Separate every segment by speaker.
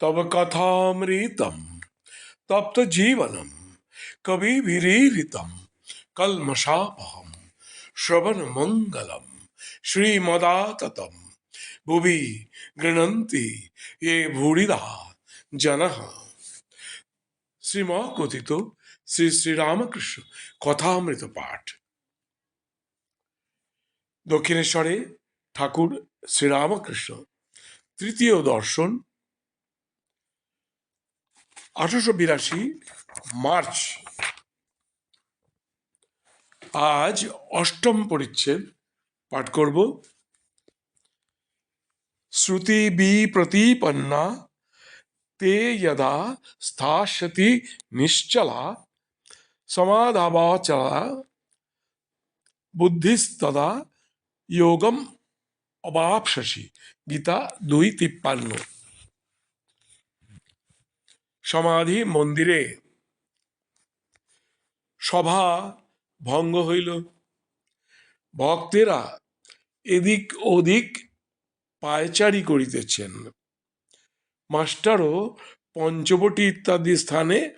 Speaker 1: তব কথামৃতম তপ্ত জীবনম কবি বিরীরিতম কলমশাপহম শ্রবণ মঙ্গলম শ্রীমদাততম ভুবি গৃণন্তি এ ভূরিদা জন শ্রীম কথিত শ্রী শ্রীরামকৃষ্ণ কথামৃত পাঠ দক্ষিণেশ্বরে ঠাকুর শ্রীরামকৃষ্ণ তৃতীয় দর্শন আঠারোশো বিরাশি মার্চ। আজ অষ্টম পরিচ্ছেদ পাঠ করব। শ্রুতি বি প্রতিপন্না তে যদা স্থাস্যতি নিশ্চলা সমাধাবাচলা বুদ্ধিস্তদা যোগম অবাপসি গীতা দুই তিপ্পান্ন। সমাধি মন্দিরে। সভা ভঙ্গ হইল। ভক্তেরা এদিক ওদিক পায়চারি করিতেছেন। মাস্টারও পঞ্চবটি ইত্যাদি স্থানে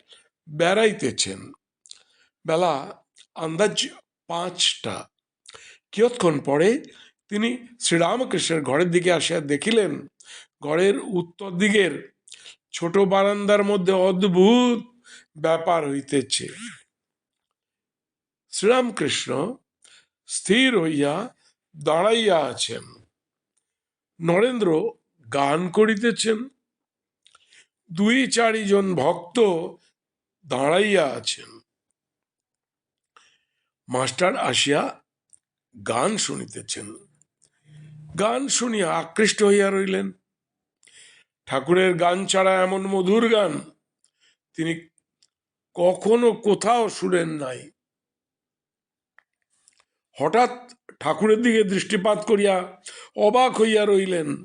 Speaker 1: বেড়াইতেছেন। বেলা আন্দাজ পাঁচটা। কিয়ৎক্ষণ পরে তিনি শ্রীরামকৃষ্ণের ঘরের দিকে আসিয়া দেখিলেন, ঘরের উত্তর দিকের ছোট বারান্দার মধ্যে অদ্ভুত ব্যাপার হইতেছে। শ্রীরামকৃষ্ণ স্থির হইয়া দাঁড়াইয়া আছেন। নরেন্দ্র গান করিতেছেন। দুই চারিজন ভক্ত দাঁড়াইয়া আছেন। মাস্টার আসিয়া গান শুনিতেছেন। গান শুনিয়া আকৃষ্ট হইয়া রইলেন। ঠাকুরের গান ছাড়া এমন মধুর গান। তিনি কখনো কোথাও শুনেন নাই। হঠাৎ ঠাকুরের দিকে দৃষ্টিপাত করিয়া অবাক হইয়া রইলেন।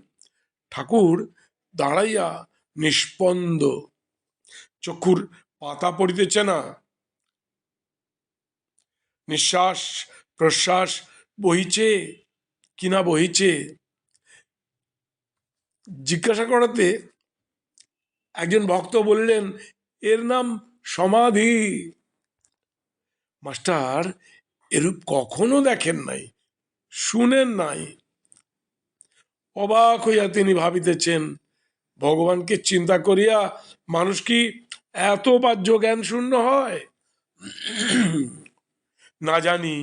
Speaker 1: ঠাকুর দাঁড়াইয়া নিষ্পন্দ। চক্ষুর পাতা পড়িতেছে না। নিঃশ্বাস প্রশ্বাস বহিছে, কিনা বহিছে? জিজ্ঞাসা করাতে একজন ভক্ত বললেন, এর নাম সমাধি। মাস্টার, এরূপ কখনো দেখেন নাই, শুনেন নাই। অবাক হইয়া তিনি ভাবিতেছেন, ভগবানকে চিন্তা করিয়া মানুষ কি এত বাহ্য জ্ঞান শূন্য হয়? না জানি,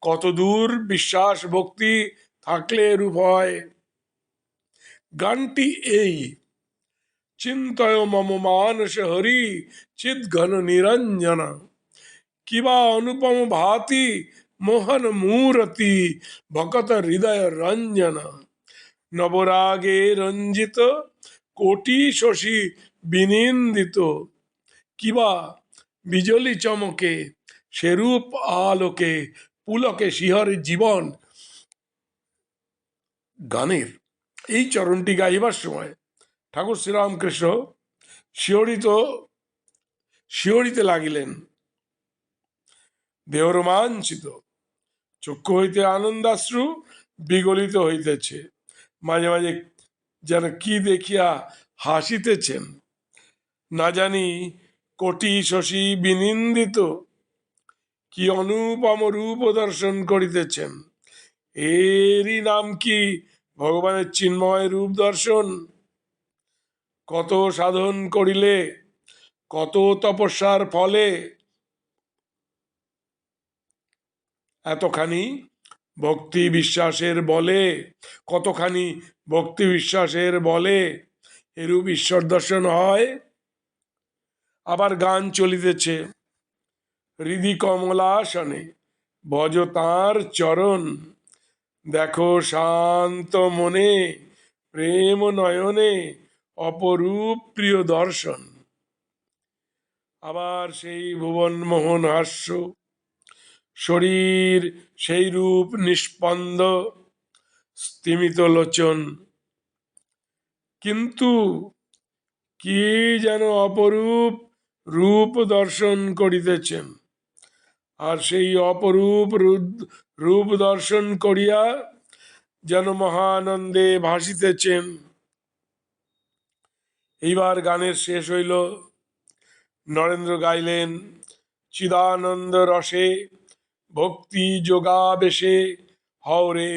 Speaker 1: কতদূর বিশ্বাস ভক্তি থাকলে এরূপ হয়? গানটি এই। চিন্তয় মম মানস হরি, চিৎ ঘন নিরঞ্জন। কিবা অনুপম ভাতি, মোহন মূরতি, ভকত হৃদয় রঞ্জন। নবরাগে রঞ্জিত, কোটি শশী বিনিন্দিত। কিবা বিজলি চমকে, সেরূপ আলোকে, পুলকে শিহরে জীবন। গানের এই চরণটি গাইবার সময় ঠাকুর শ্রীরামকৃষ্ণ শিহরিত শিহরিতে লাগিলেন। দেহ রোমাঞ্চিত চক্ষু হইতে আনন্দাশ্রু বিগলিত হইতেছে। মাঝে মাঝে যেন কি দেখিয়া হাসিতেছেন। না জানি কোটি শশী বিনিন্দিত, কি অনুপম রূপ দর্শন করিতেছেন। এরই নাম কি ভগবানের চিন্ময় রূপ দর্শন। কত সাধন করিলে, কত তপস্যার ফলে এতখানি ভক্তি বিশ্বাসের বলে, কতখানি ভক্তি বিশ্বাসের বলে এরূপ ঈশ্বর দর্শন হয়। আবার গান চলিতেছে, হৃদি কমলাসনে, ভজ তাঁর চরণ। দেখো শান্ত মনে, প্রেম নয়নে অপরূপ প্রিয় দর্শন। আবার সেই ভুবন মোহন হাস্য, শরীর সেই রূপ নিষ্পন্দ, স্তিমিত লোচন। কিন্তু কি যেন অপরূপ রূপ দর্শন করিতেছেন? আর সেই অপরূপ রূপ দর্শন করিয়া যেন মহানন্দে ভাসিতেছেন। এইবার গানের শেষ হইল। নরেন্দ্র গাইলেন, চিদানন্দ রসে ভক্তি যোগাবেশে হওরে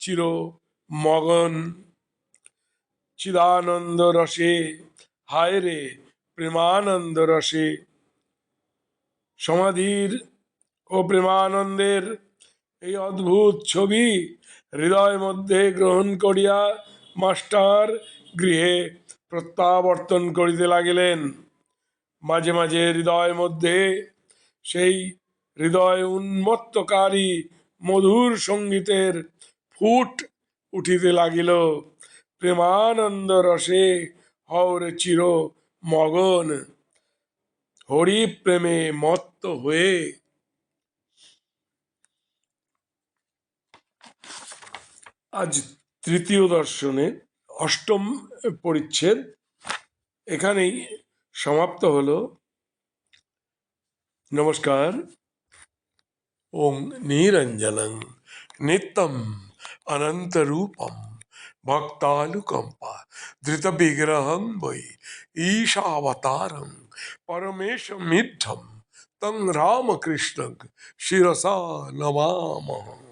Speaker 1: চির মগন। চিদানন্দ রসে, হায় রে প্রেমানন্দ রসে। সমাধির ও প্রেমানন্দের এই অদ্ভুত ছবি হৃদয় মধ্যে গ্রহণ করিয়া মাস্টার গৃহে প্রত্যাবর্তন করিতে লাগিলেন। মাঝে মাঝে হৃদয় মধ্যে সেই হৃদয় উন্মত্তকারী মধুর সঙ্গীতের ফুট উঠিতে লাগিল। প্রেমানন্দ রসে হওরে চির মগন হরি প্রেমে মত্ত হয়ে আজ তৃতীয় দর্শনে অষ্টম পরিচ্ছেদ। এখানেই সমাপ্ত হল। নমস্কার। ওম নিরঞ্জনং নিত্যম অনন্তরূপম ভক্তানুকম্পা ধৃতবিগ্রহং বৈ ঈশাবতারং পরমেশমিদ্ধম তং রামকৃষ্ণ শিরসা নমামহ।